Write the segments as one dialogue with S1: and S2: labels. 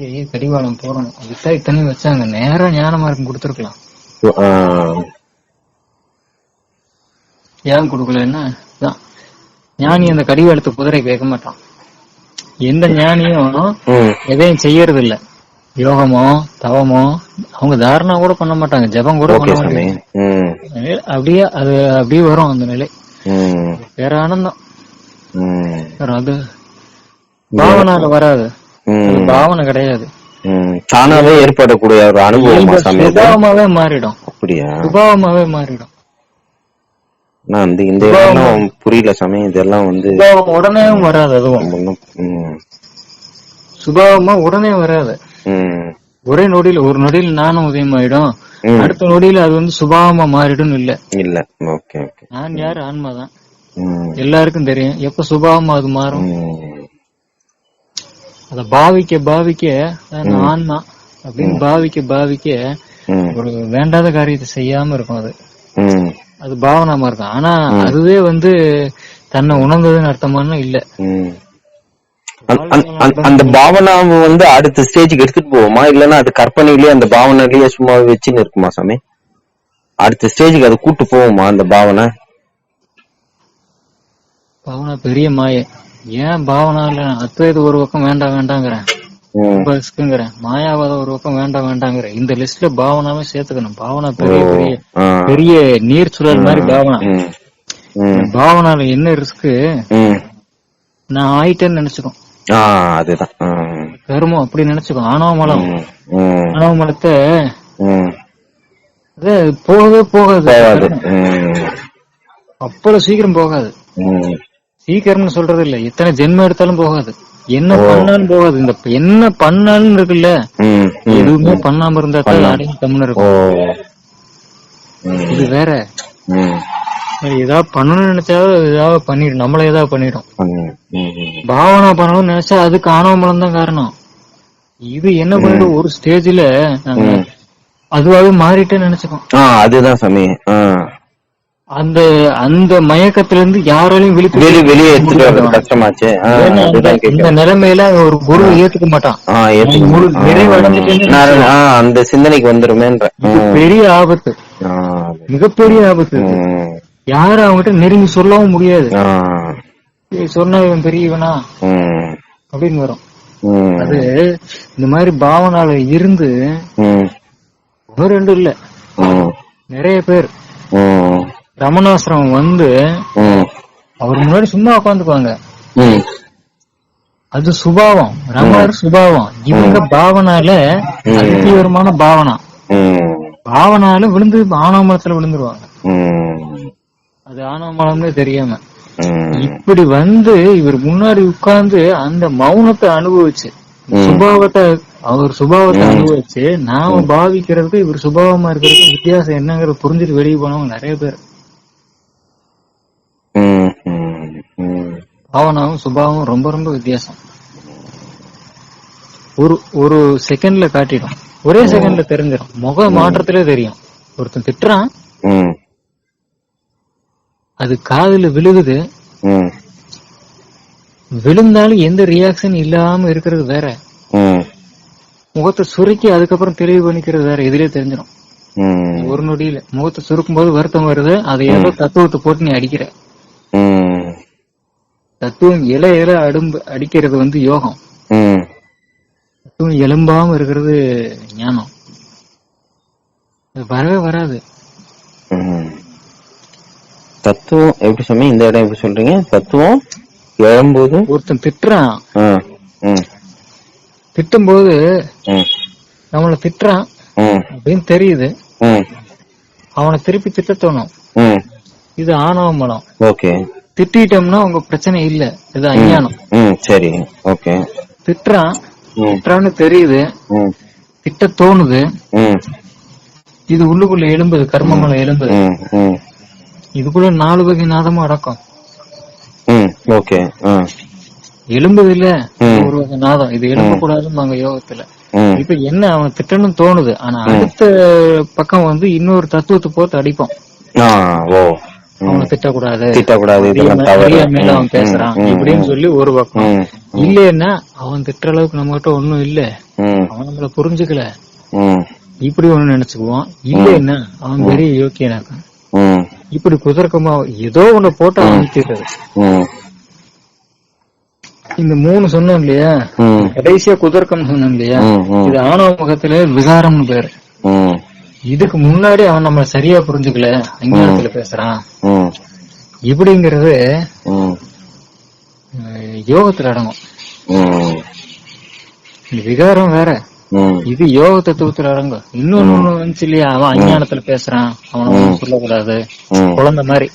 S1: போய் கடிவாளம் போடணும். அதுதான் இத்தனையும் வச்சாங்க. நேரா ஞான மார்க்கம் கொடுத்துருக்கலாம். ஏன் கொடுக்கலன்னா ஞானி அந்த கடிவாளத்தை குதிரை கேட்க மாட்டான். எந்த ஞானியும் எதையும் செய்யறது இல்ல யோகமோ தவமோ அவங்க தாரணா கூட பண்ண மாட்டாங்க. ஜெபம் கூட பண்ண மாட்டாங்க. அப்படியே அது அப்படியே வரும் அந்த நிலை. வேற ஆனந்தம். அது பாவனால வராது. பாவனை கிடையாது.
S2: தானாவே ஏற்படக்கூடிய ஒரு அனுபவமா?
S1: சுபாவமாவே மாறிடும்.
S2: அப்படியா?
S1: சுபாவமாவே மாறிடும்.
S2: நான் இந்த இந்த இதெல்லாம் புரியல சாமி. இதெல்லாம் வந்து
S1: உடனே வராது அதுவும். சுபாவமா உடனே வராது. ஒரே நொடியில ஒரு நொடியில நானும் உதயமாயிடும். அடுத்த நொடியில அது வந்து சுபாவமா மாறிடும் இல்ல.
S2: இல்ல. Okay okay.
S1: நான் யாரு? ஆன்மாதான் எல்லாருக்கும் தெரியும். எப்ப சுபாவமா அது மாறும்? அத பாவிக்க பாவிக்க நான் ஆன்மா அப்படின்னு பாவிக்க பாவிக்க ஒரு வேண்டாத காரியத்தை செய்யாம இருக்கும் அது.
S2: ம்,
S1: அது பாவனாமா இருக்கும் ஆனா அதுவே வந்து தன்னை உணர்ந்ததுன்னு அர்த்தமான இல்ல.
S2: அந்த பாவனாவை வந்து அடுத்த ஸ்டேஜுக்கு எடுத்துட்டு போவோமா? இல்லன்னா அது கற்பனையிலேயே அந்த பாவனையிலேயே சும்மா வச்சுன்னு இருக்குமா சாமி? அடுத்த ஸ்டேஜுக்கு அது கூட்டு போவோமா அந்த பாவனை?
S1: பாவனா பெரிய மாயை. ஏன் பாவனா இல்ல? அத்வைத ஒரு பக்கம் வேண்டாம் வேண்டாங்கிறேன்.
S2: ம்,
S1: பஸ்க்குங்கிறேன் மாயாவாதம் ஒரு பக்கம் வேண்டாம் வேண்டாங்கிறேன் இந்த லிஸ்ட்ல பாவனாவே சேர்த்துக்கணும். பாவனா பெரிய பெரிய பெரிய நீர் சுழல் மாதிரி பாவனா. பாவனால என்ன ரிஸ்க். நான் ஆயிட்டேன்னு நினைச்சுக்கும்
S2: ஆ அதுதான்.
S1: கருமம் அப்படி நினைச்சுக்கும் ஆணவ மலம்
S2: ம், ம்,
S1: ஆணவ மலத்தை
S2: ம்.
S1: அது போகவே போகாது. அவ்வளவு சீக்கிரம் போகாது. சீக்கிரம்னு சொல்றது இல்ல எத்தனை ஜென்மம் எடுத்தாலும் போகாது. என்ன பண்ணாலும் போகாது. இந்த என்ன பண்ணாலும் இருக்குல்ல. எதுவுமே பண்ணாம இருந்தா தான் அடங்கி கம்முன்னு இருக்கும் இது வேற. ஏதாவது பண்ணணும்னு நினைச்சாலும் ஏதாவது பண்ணிடும் நம்மள ஏதாவது பண்ணிடும். பாவனா பண்ணணும்னு நினைச்சா அதுக்கு ஆணவ மலம் தான் காரணம். இது என்ன பண்ணிடும்? ஒரு ஸ்டேஜ்ல
S2: ம்.
S1: அதுவாவே மாறிட்டேன்னு நினைச்சுக்கோம்.
S2: அதுதான் சாமி. ஆ.
S1: அந்த அந்த மயக்கத்துல இருந்து யாராலையும் விழிப்பு
S2: வெளி வெளியே எடுத்துட்டு கஷ்டமாச்சு.
S1: இந்த நிலைமையில ஒரு குரு ஏத்துக்க மாட்டான்
S2: அந்த சிந்தனைக்கு வந்துருமேன்ற.
S1: பெரிய ஆபத்து. மிகப்பெரிய ஆபத்து யாரும் அவங்ககிட்ட நெருங்கி சொல்லவும் முடியாது. சொன்னா இவன் பெரியவனா?
S2: ம்,
S1: அப்படின்னு வரும். அது இந்த மாதிரி பாவனால இருந்து ஒன்னு ரெண்டு இல்ல. நிறைய பேர். ரமணாசிரமம் வந்து அவர் முன்னாடி சும்மா உட்காந்துக்குவாங்க. அது சுபாவம். ரமணர் சுபாவம். இவங்க பாவனால தீவிரமான பாவனா. பாவனால விழுந்து ஆணவமலத்துல விழுந்துருவாங்க. அது ஆணவமலம்னே தெரியாம. இப்படி வந்து இவர் முன்னாடி உட்கார்ந்து அந்த மௌனத்தை அனுபவிச்சு சுபாவத்தை அவர் சுபாவத்தை அனுபவிச்சு நாம பாவிக்கிறதுக்கு இவர் சுபாவமா இருக்கிறதுக்கு வித்தியாசம் என்னங்கறத புரிஞ்சுட்டு வெளியே போனவங்க நிறைய பேர். பாவனாவும் சுபாவமும் ரொம்ப ரொம்ப வித்தியாசம். ஒரு ஒரு செகண்ட்ல காட்டிடும். ஒரே செகண்ட்ல தெரிஞ்சிடும் முக மாற்றத்திலே தெரியும். ஒருத்தன் திட்டுறான். அது காதுல விழுகுது. விழுந்தாலும் எந்த ரியாக்ஷன் இல்லாம இருக்கிறது வேற. முகத்தை சுருக்கி அதுக்கப்புறம் தெளிவு பண்ணிக்கிறது வேற. இதுலயே தெரிஞ்சிடும் ஒரு நொடியில. முகத்தை சுருக்கும் போது வருத்தம் வருது. அதை ஏதோ தத்துவத்தை போட்டு நீ அடிக்கிற. தத்துவம் இல இல அடும்பு அடிக்கிறது வந்து யோகம். தத்துவம் எலும்பாம இருக்கிறது ஞானம். வரவே வராது.
S2: தத்துவம் எப்படி சொன்னீங்க? இந்த இடம் எப்படி சொல்றீங்க? தத்துவம் எழும்போது?
S1: ஒருத்தன் திட்டுறான். திட்டும் போது நம்மள திட்டுறான். அப்படின்னு தெரியுது. அவனை திருப்பி திட்ட தோணும். இது ஆணவ மலம்
S2: ஓகே.
S1: திட்டிட்டோம்னா உங்க பிரச்சனை இல்ல. இது அஞ்ஞானம்.
S2: சரி. ஓகே.
S1: திட்டுறான். திட்டுறான்னு தெரியுது. திட்ட தோணுது. இது உள்ளுக்குள்ள எலும்புது
S2: ம். ம்
S1: இதுக்குள்ள நாலு வகை நாதமும் அடக்கம்.
S2: ஓகே. ஆ.
S1: எலும்புது இல்ல. ஒரு வகை நாதம். இது எலும்ப கூடாதுன்னு யோகத்துல.
S2: ம்.
S1: இப்ப என்ன அவன் திட்டணும் தோணுது. ஆனா அடுத்த பக்கம் வந்து இன்னொரு தத்துவத்தை போட்டு அடிப்போம் அவனை திட்டக்கூடாது.
S2: திட்டக்கூடாது
S1: அவன் பேசுறான். இப்படின்னு சொல்லி ஒரு பக்கம். இல்லைன்னா அவன் திட்டுற அளவுக்கு நம்ம கிட்ட ஒண்ணும் இல்ல. அவன் நம்மள புரிஞ்சுக்கல. இப்படி ஒண்ணு நினைச்சுக்குவான். இல்லைன்னா அவன் பெரிய யோக்கியனாக்கும் இப்படி குதர்க்கமா ஏதோ ஒண்ணு போட்டு அவன் நிறுத்திடுறது இந்த மூணு சொன்னோம் இல்லையா? கடைசியா குதர்க்கம் சொன்னோம் இல்லையா? இது ஆணவ முகத்துல விகாரம்னு பேரு. இதுக்கு முன்னாடி அவன் நம்ம சரியா புரிஞ்சுக்கல அஞ்ஞானத்துல பேசுறான். இப்படிங்கிறது யோகத்துல அடங்கும். விகாரம் வேற. இது யோக தத்துவத்துல அடங்கும். இன்னொன்னு ஒண்ணு இல்லையா? அவன் அஞ்ஞானத்துல பேசுறான். அவனை சொல்லக்கூடாது. குழந்தை மாதிரி.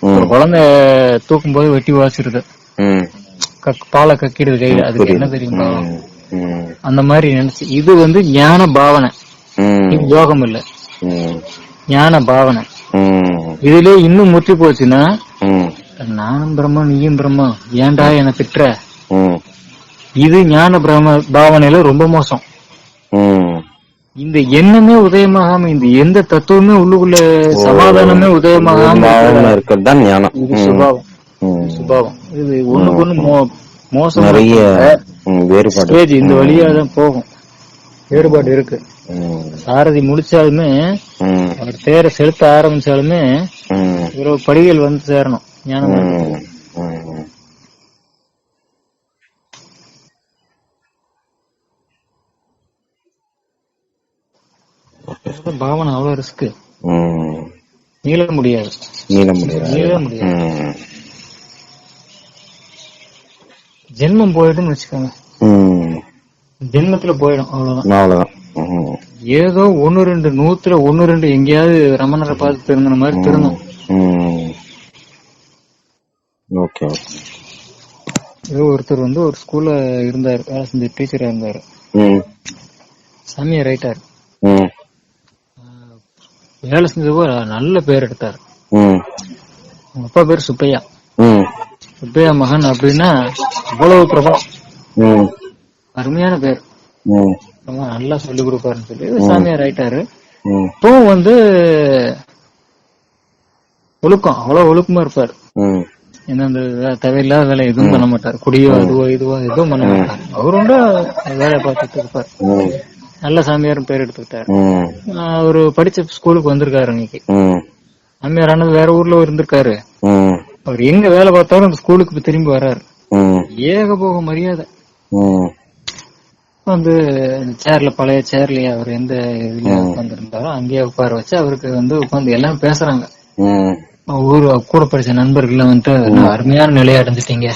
S1: ஒரு குழந்தை தூக்கும் போது வெட்டி கக்- பாலை கக்கிடுது கையில. அதுக்கு என்ன தெரியும்? அந்த மாதிரி நினைச்சு இது வந்து ஞான பாவனை. யோகம் இல்ல ஞான பாவனை. இதுல இன்னும் முற்றி போச்சுன்னா நானும் பிரம்மா நீயும் பிரம்மா ஏன்டா என்ன திட்டுற? இது ஞான பிரம்ம பாவனையில ரொம்ப மோசம். இந்த எண்ணமே உதயமாகாம இந்த எந்த தத்துவமே உள்ளுக்குள்ள சமாதானமே உதயமாகாம
S2: பாவனை இருக்கிறது? தான் ஞானம்.
S1: இது சுபாவம். சுபாவம். இது ஒண்ணுக்கு ஒண்ணு மோசம்
S2: நிறைய வேறுபாடு.
S1: இந்த வழியா தான் போகும். வேறுபாடு இருக்கு. சாரதி முடிச்சாலுமே அவர் தேரை செலுத்த ஆரம்பிச்சாலுமே இவ்வளவு படிகள் வந்து சேரணும். ஞானம். பாவனை அவ்வளவு ரிஸ்க். நீள முடியாது.
S2: நீள முடியாது.
S1: நீள முடியாது. ஜென்மம் போயிடும்னு வச்சுக்கோங்க. ஜென்மத்துல போயிடும் அவ்வளவுதான்.
S2: அவ்வளவுதான்.
S1: ஏதோ ஒன்னு ரெண்டு நூத்துல ஒன்னு ரெண்டு எங்கேயாவது ரமணரை பார்த்து திருந்தின மாதிரி திருந்தோம்.
S2: ஓகே
S1: ஏதோ ஒருத்தர் வந்து ஒரு ஸ்கூல்ல இருந்தாரு வேலை செஞ்ச டீச்சரா இருந்தாரு.
S2: ம்,
S1: சாமியார் ரைட்டார். வேலை செஞ்சப்போ நல்ல பேர் எடுத்தார். அப்பா பேர் சுப்பையா. சுப்பையா மகன் அப்படின்னா அவ்வளவு பிரபலம் அருமையான பேர். ரொம்ப நல்லா சொல்லி கொடுப்பாருன்னு சொல்லி சாமியார் ஆயிட்டாரு.
S2: ம்,
S1: இப்பவும் வந்து ஒழுக்கம் அவ்வளவு ஒழுக்கமா இருப்பார். வே- தேவையில்லாத வேலை எதுவும் பண்ண மாட்டார். குடியோ அதுவோ இதுவோ எதுவும் பண்ண மாட்டார். அவரும் வேலையை பார்த்துட்டு இருப்பார். நல்ல சாமியாரும் பேர் எடுத்துக்கிட்டாரு. அவரு படிச்ச ஸ்கூலுக்கு வந்திருக்காரு இன்னைக்கு சாமியார் ஆனது வேற ஊர்ல இருந்திருக்காரு. அவர் எங்க வேலை பார்த்தாலும் அந்த ஸ்கூலுக்கு இப்ப திரும்பி வர்றாரு
S2: ம்,
S1: ஏகபோக மரியாதை. வந்து சேர்ல பழைய சேர்லயே அவர் எந்த இதுல உட்கார்ந்து அங்கேயே உட்கார வச்சு அவருக்கு வந்து உட்கார்ந்து எல்லாம் பேசுறாங்க. ஊர் கூட படிச்ச நண்பர்கள் வந்துட்டு "என்ன அருமையான நிலையை அடைஞ்சிட்டீங்க.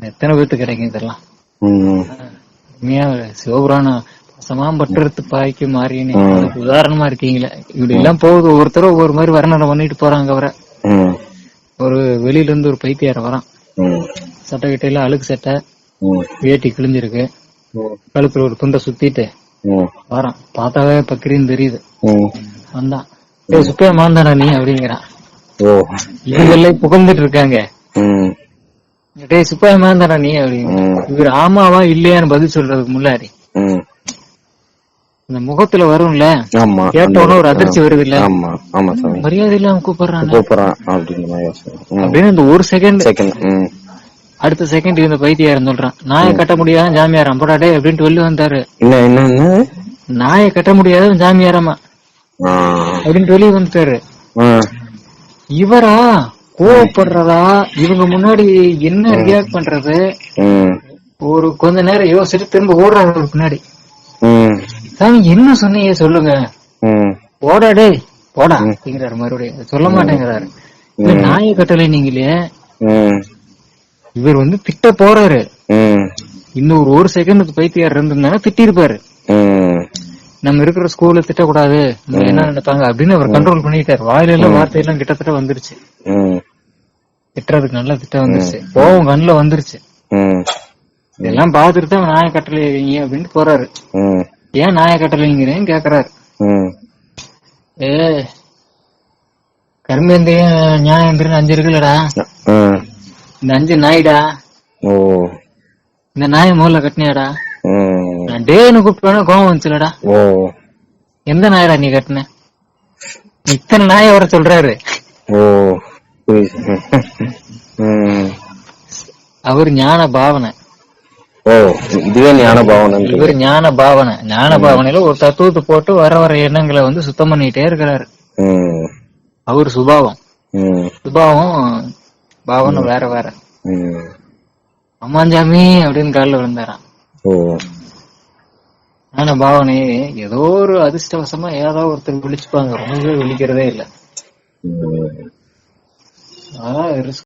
S1: எத்தனை பேருக்கு கிடைக்கும் இதெல்லாம்? சிவபுராணம் பசமாம் பட்டுறது பாய்க்கு மாறினே உதாரணமா இருக்கீங்களே. இப்படி எல்லாம் போகுது ஒவ்வொருத்தரும் ஒவ்வொரு மாதிரி வர்ணனை பண்ணிட்டு போறாங்க அவரை. ஒரு வெளியில இருந்து ஒரு பைத்தியார வரான். சட்டை கிட்டையில அழுக்கு சட்டை வேட்டி கிழிஞ்சிருக்கு. கழுத்துல ஒரு துண்டை சுத்திட்டு வரான். பார்த்தாவே பக்கிரின்னு தெரியுது. வந்தான். ஏய் சுப்பையா மாந்தானா நீ? அப்படிங்கிறான்.
S2: ஓ.
S1: இவங்க எல்லாம் புகழ்ந்துட்டு இருக்காங்க டேய் சுப்பையா மாந்தானா நீ? அப்படிங்க
S2: ம்,
S1: இவர் ஆமாவா இல்லையான்னு பதில் சொல்றதுக்கு முன்னாடி. இந்த முகத்துல வரும்ல?
S2: ஆமா.
S1: கேட்ட உடனே ஒரு அதிர்ச்சி வருது இல்ல
S2: ஆமா. ஆமா சாமி.
S1: மரியாதை இல்லாம கூப்பிடுறான்
S2: கூப்பிடுறான் அப்படிங்கிற.
S1: அப்படின்னு இந்த ஒரு செகண்ட்
S2: செகண்ட்
S1: அடுத்த செகண்ட் இந்த பைத்தியாரன் சொல்றான் நாயை கட்ட முடியாத ஜாமியார் அம்படாடே அப்படின்ட்டு வெளில வந்தாரு.
S2: என்ன
S1: நாயை கட்ட முடியாத ஜாமியாரமா
S2: ஆ,
S1: அப்படின்ட்டு வெளியே வந்துட்டாரு. இவரா? கோவப்படுறதா? இவங்க முன்னாடி என்ன ரியாக்ட் பண்றது? ஒரு கொஞ்ச நேரம் யோசிச்சுட்டு திரும்ப ஓடுறாரு அவருக்கு பின்னாடி. சாமி என்ன சொன்னீங்க? சொல்லுங்க.
S2: ம்,
S1: போடா அப்படிங்கிறாரு மறுபடியும். சொல்ல மாட்டேங்கிறாரு. நாயை கட்டளை நீங்களே. இவர் வந்து திட்ட போறாரு. இன்னும் ஒரு ஒரு செகண்ட் பைத்தியார் இருந்திருந்தாங்க திட்டிருப்பாரு. நம்ம இருக்கிற ஸ்கூல்ல திட்டக்கூடாது. என்ன நினைப்பாங்க அப்படின்னு அவர் கண்ட்ரோல் பண்ணிட்டாரு. வாயில எல்லாம் வார்த்தையெல்லாம் கிட்டத்தட்ட வந்துருச்சு. திட்டுறதுக்கு நல்லா திட்டம் வந்துருச்சு. கோவம் கண்ணுல வந்துருச்சு. இதெல்லாம் பாத்துட்டு தான் நாய கட்டளை வைங்க அப்படின்ட்டு போறாரு. ஏன் நாய கட்டளை வைங்கிறேன்னு கேக்குறாரு ஏ கர்மேந்திரியம் நியாயந்திரன் அஞ்சு இருக்குல்லடா. இந்த அஞ்சு நாய்டா
S2: ஓ
S1: இந்த நாயை முதல்ல கட்டினியாடா நான் டேன்னு கூப்பிட்டோன்னே கோவம் வந்துச்சுலடா
S2: ஓ
S1: எந்த நாயடா நீ கட்டின இத்தனை நாயை வர சொல்றாரு
S2: ஓ.
S1: அவர் ஞான பாவனை
S2: ஓ இதுவே ஞான பாவனை
S1: இவர் ஞான பாவனை ஞான பாவனையில ஒரு தத்துவத்தை போட்டு வர வர எண்ணங்களை வந்து சுத்தம் பண்ணிட்டே இருக்கிறாரு அவர் சுபாவம் சுபாவம் பாவனை வேற வேற. அம்மாஞ்சாமி அப்படின்னு காலில் விழுந்தாராம். ஞான பாவனை ஏதோ ஒரு அதிர்ஷ்டவசமா ஏதோ ஒருத்தர் விழிச்சுப்பாங்க. ரொம்ப பேர் விழிக்கிறதே இல்ல.